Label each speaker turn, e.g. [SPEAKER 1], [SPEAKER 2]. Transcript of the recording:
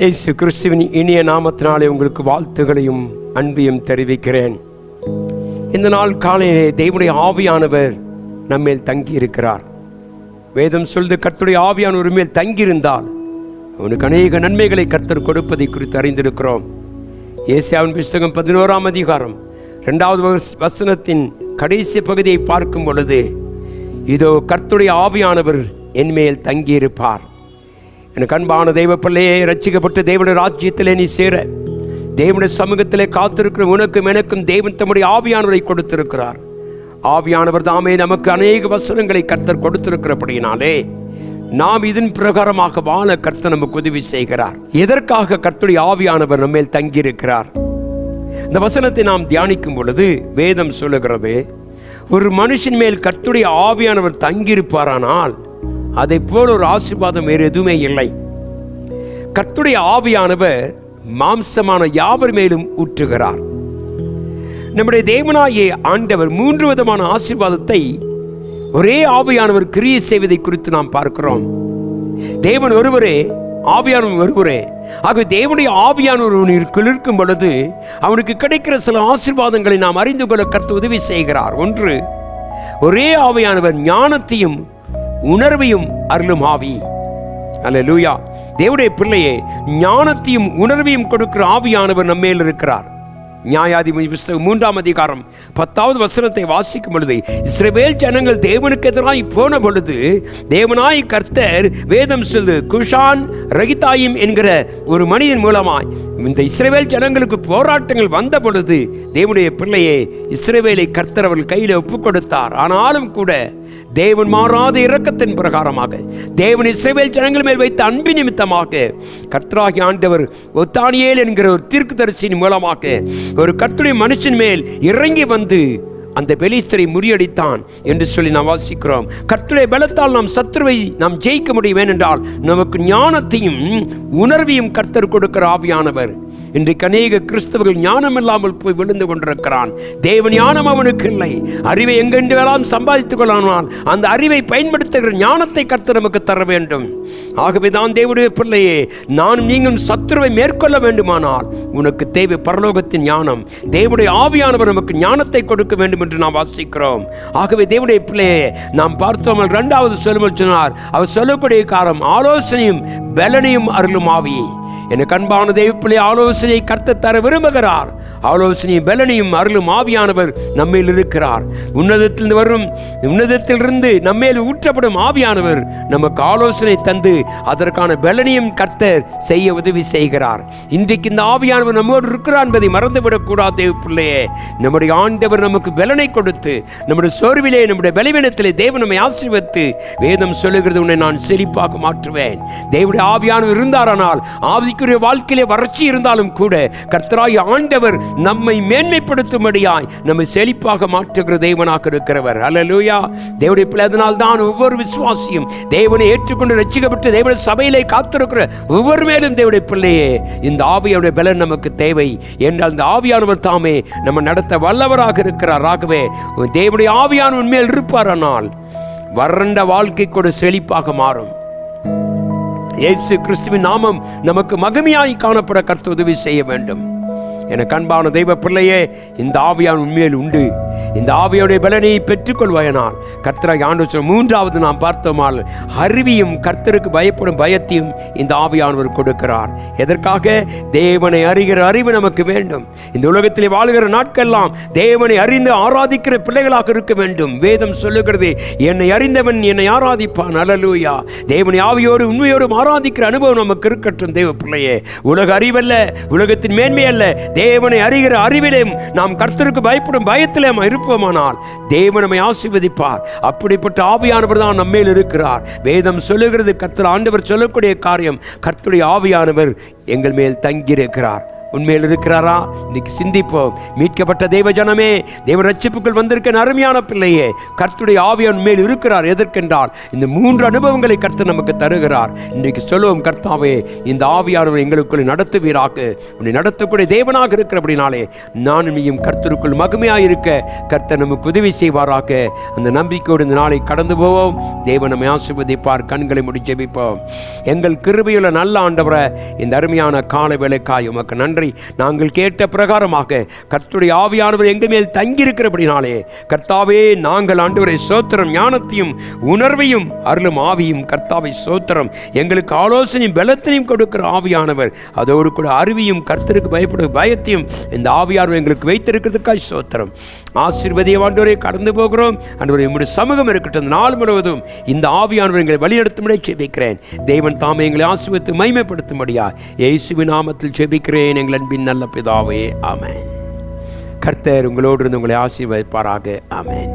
[SPEAKER 1] இயேசு கிறிஸ்துவின் இனிய நாமத்தினாலே உங்களுக்கு வாழ்த்துகளையும் அன்பையும் தெரிவிக்கிறேன். இந்த நாள் காலையிலே தேவனுடைய ஆவியானவர் நம்மேல் தங்கி இருக்கிறார் வேதம் சொல்து கர்த்தருடைய ஆவியானவர் மேல் தங்கியிருந்தால் அவனுக்கு அநேக நன்மைகளை கர்த்தர் கொடுப்பதை குறித்து அறிந்திருக்கிறோம். ஏசியாவின் புஸ்தகம் பதினோராம் அதிகாரம் இரண்டாவது வசனத்தின் கடைசி பகுதியை பார்க்கும் பொழுது இதோ கர்த்துடைய ஆவியானவர் என்மேல் தங்கியிருப்பார். எனக்கு அன்பான தெய்வ பிள்ளையே ரச்சிக்கப்பட்டு தேவனுடைய ராஜ்யத்திலே நீ சேர. தேவனுடைய சமூகத்திலே காத்திருக்கிற உனக்கும் எனக்கும் தேவன் தம்முடைய ஆவியானவரை கொடுத்திருக்கிறார். ஆவியானவர் தாமே நமக்கு அநேக வசனங்களை கர்த்தர் கொடுத்திருக்கிறபடியினாலே நாம் இதன் பிரகாரமாக வாழ கர்த்தர் நமக்கு உதவி செய்கிறார். எதற்காக கர்த்தருடைய ஆவியானவர் நம்மேல் தங்கியிருக்கிறார்? இந்த வசனத்தை நாம் தியானிக்கும் பொழுது வேதம் சொல்லுகிறது ஒரு மனுஷன் மேல் கர்த்துடைய ஆவியானவர் தங்கியிருப்பாரானால் அதை போல ஒரு ஆசீர்வாதம் வேறு எதுவுமே இல்லை. கத்துடைய ஆவியானவர் மாம்சமான யாவர் மேலும் ஊற்றுகிறார். நம்முடைய தேவனாயே ஆண்டவர் மூன்று விதமான ஆசீர்வாதத்தை ஒரே ஆவியானவர் கிரியை செய்வதை குறித்து நாம் பார்க்கிறோம். தேவன் ஒருவரே ஆவியானவர் ஒருவரே. ஆகவே தேவனுடைய ஆவியானவர் இருக்கும் பொழுது அவனுக்கு கிடைக்கிற சில ஆசீர்வாதங்களை நாம் அறிந்து கொள்ள கருத்து உதவி செய்கிறார். ஒன்று ஒரே ஆவியானவர் ஞானத்தையும் உணர்வையும் அருளும் ஆவி. அல்ல லூயா தேவடைய பிள்ளையே ஞானத்தையும் உணர்வையும் கொடுக்கிற ஆவியானவர் நம்மேல் இருக்கிறார். நியாயாதிபதி புஸ்தகம் மூன்றாம் அதிகாரம் பத்தாவது வசனத்தை வாசிக்கும் பொழுது இஸ்ரேல் ஜனங்கள் தேவனுக்கு எதிராக போன பொழுது தேவனாய் கர்த்தர் வேதம் சொல்லு குஷான் ரகிதாயிம் என்கிற ஒரு மனிதன் மூலமாய் இந்த இஸ்ரேல் ஜனங்களுக்கு போராட்டங்கள் வந்த பொழுது தேவனுடைய பிள்ளையே இஸ்ரேவேலை கர்த்தர் அவர்கள் கையில் ஒப்புக் கொடுத்தார். ஆனாலும் கூட தேவன் மாறாத இரக்கத்தின் பிரகாரமாக தேவன் இஸ்ரேல் ஜனங்கள் மேல் வைத்த அன்பு நிமித்தமாக கர்த்தராகி ஆண்டவர் ஒத்தானியேல் என்கிற ஒரு தீர்க்கதரிசியின் மூலமாக ஒரு கத்துடைய மனுஷன் மேல் இறங்கி வந்து அந்த பெலிஸ்தரை முறியடித்தான் என்று சொல்லி நாம் வாசிக்கிறோம். கர்த்தருடைய பலத்தால் நாம் சத்துருவை நாம் ஜெயிக்க முடியும். ஏனென்றால் நமக்கு ஞானத்தையும் உணர்வையும் கர்த்தர் கொடுக்கிற ஆவியானவர். இன்றைக்கு அநேக கிறிஸ்தவர்கள் ஞானம் இல்லாமல் போய் விழுந்து கொண்டிருக்கிறான். தேவ ஞானம் அவனுக்கு இல்லை. அறிவை எங்கென்று வேளாம் சம்பாதித்துக் கொள்ளானால் அந்த அறிவை பயன்படுத்துகிற ஞானத்தை கர்த்தர் நமக்கு தர வேண்டும். ஆகவே தான் தேவனுடைய பிள்ளையே நானும் நீங்களும் சத்துருவை மேற்கொள்ள வேண்டுமானால் உனக்கு தேவை பரலோகத்தின் ஞானம். தேவனுடைய ஆவியானவர் நமக்கு ஞானத்தை கொடுக்க வேண்டும் என்று நாம் வாசிக்கிறோம். ஆகவே தேவனுடைய பிள்ளையே நாம் பார்த்தோம் இரண்டாவது சொல்லுமல் சொன்னார். அவர் சொல்லக்கூடிய காரம் ஆலோசனையும் பலனையும் அருளும் ஆவியே. எனக்கு அன்பான தெய்வப்பிள்ளை ஆலோசனை கர்த்த தர விரும்புகிறார். ஆலோசனையும் பலனையும் அருளும் ஆவியானவர் நம்மேல் இருக்கிறார். உன்னதத்திலிருந்து வரும் உன்னதத்திலிருந்து நம்மேல் ஊற்றப்படும் ஆவியானவர் நமக்கு ஆலோசனை தந்து அதற்கான பலனையும் கர்த்தர் செய்ய உதவி செய்கிறார். இன்றைக்கு இந்த ஆவியானவர் நம்மோடு இருக்கிறார் என்பதை மறந்துவிடக்கூடாது தேவப்பிள்ளையே. நம்முடைய ஆண்டவர் நமக்கு பலனை கொடுத்து நம்முடைய சோர்விலே நம்முடைய பலவீனத்திலே தேவன் நம்மை ஆசீர்வதித்து வேதம் சொல்லுகிறது உன்னை நான் செழிப்பாக மாற்றுவேன். தேவனுடைய ஆவியானவர் இருந்தாரானால் ஆவிக்குரிய வாழ்க்கையிலே வறட்சி இருந்தாலும் கூட கர்த்தராய் ஆண்டவர் நம்மை மேன்மைப்படுத்தும்படியாய் நம்மை செழிப்பாக மாற்றுகிற தேவனாக இருக்கிறவர். அல்லேலூயா தேவனுடைய பிள்ளை தான் ஒவ்வொரு விசுவாசியும் தேவனை ஏற்றுக்கொண்டு ரசிக்கப்பட்டு தேவனுடைய சபையிலே காத்திருக்கிற ஒவ்வொரு மேலும் தேவனுடைய பிள்ளையே இந்த ஆவியோட பலன் நமக்கு தேவை என்றால் இந்த ஆவியானவர் தாமே நம்ம நடத்த வல்லவராக இருக்கிறார். ஆகவே தேவனுடைய ஆவியான உண்மையில் இருப்பாரானால் வறண்ட வாழ்க்கை கூட செழிப்பாக மாறும். இயேசு கிறிஸ்துவின் நாமம் நமக்கு மகிமையாய் காணப்பட கர்த்த உதவி செய்ய வேண்டும். என கண்பான தெய்வ பிள்ளையே இந்த ஆவியான் உண்மையில் உண்டு. இந்த ஆவியோடைய பலனை பெற்றுக்கொள்வாயனால் கர்த்தராய் ஆண்டு மூன்றாவது நாம் பார்த்தோமால் அறிவியும் கர்த்தருக்கு பயப்படும் பயத்தையும் இந்த ஆவியானவர் கொடுக்கிறார். எதற்காக? தேவனை அறிகிற அறிவு நமக்கு வேண்டும். இந்த உலகத்திலே வாழ்கிற நாட்கெல்லாம் தேவனை அறிந்து ஆராதிக்கிற பிள்ளைகளாக இருக்க வேண்டும். வேதம் சொல்லுகிறது என்னை அறிந்தவன் என்னை ஆராதிப்பான். அலலூயா தேவனை ஆவியோடு உண்மையோடும் ஆராதிக்கிற அனுபவம் நமக்கு இருக்கட்டும் தேவ பிள்ளையே. உலக அறிவல்ல உலகத்தின் மேன்மை அல்ல தேவனை அறிகிற அறிவிலும் நாம் கர்த்தருக்கு பயப்படும் பயத்திலே விருப்பமானால் தேவன் நம்மை ஆசிர்வதிப்பார். அப்படிப்பட்ட ஆவியானவர் தான் நம்மேல் இருக்கிறார். வேதம் சொல்லுகிறது கர்த்தர் ஆண்டவர் சொல்லக்கூடிய காரியம் கர்த்தருடைய ஆவியானவர் எங்கள் மேல் தங்கியிருக்கிறார். உண்மையில் இருக்கிறாரா? இன்னைக்கு சிந்திப்போம். மீட்கப்பட்ட தெய்வ ஜனமே தெய்வ ரட்சிப்புக்குள் வந்திருக்க அருமையான பிள்ளையே கர்த்துடைய ஆவியன் மேல் இருக்கிறார். எதற்கென்றால் இந்த மூன்று அனுபவங்களை கர்த்து நமக்கு தருகிறார். இன்றைக்கு சொல்லுவோம் கர்த்தாவே இந்த ஆவியானவர் எங்களுக்குள் நடத்துவீராக. உன்னை நடத்தக்கூடிய தேவனாக இருக்கிறபடினாலே நான் நீயும் கர்த்தருக்குள் மகிமையாக இருக்க கர்த்தர் நமக்கு உதவி செய்வாராக. அந்த நம்பிக்கையோடு இந்த நாளை கடந்து போவோம். தேவன் நம்மை ஆசிர்வதிப்பார். கண்களை முடி ஜெபிப்போம். எங்கள் கிருபையுள்ள நல்ல ஆண்டவரை இந்த அருமையான கால வேலைக்காய் உமக்கு நன்றி நாங்கள் கேட்ட பிரகாரமாக கர்த்துடைய ஆவியானவர் எங்கள் மேல் தங்கியிருக்கிறபடினாலே கர்த்தாவே நாங்கள் ஆண்டவரை சோத்திரம் ஞானத்தையும் உணர்வையும் அருளும் ஆவியும் கர்த்தாவை சோத்திரம் எங்களுக்கு ஆலோசனையும் பலத்தையும் கொடுக்கிற ஆவியானவர் அதோடு கூட அருவியும் கர்த்தருக்கு பயப்படும் பயத்தையும் இந்த ஆவியானவர் எங்களுக்கு வைத்திருக்கிறதுக்காய் சோத்திரம். ஆசீர்வதிய ஆண்டவரை கடந்து போகிறோம். ஆண்டவரை உங்களுடைய சமூகம் இருக்கட்டும். இந்த நாள் முழுவதும் இந்த ஆவியானவர் எங்களை வழிநடத்தும்படி ஜெபிக்கிறேன். தேவன் தாமே எங்களை ஆசிர்வத்து மைமைப்படுத்தும்படியா இயேசுவின் நாமத்தில் ஜெபிக்கிறேன் எங்கள் அன்பின் நல்ல பிதாவே ஆமேன். கர்த்தர் உங்களோடு இருந்து உங்களை ஆசீர்வதிப்பாராக ஆமேன்.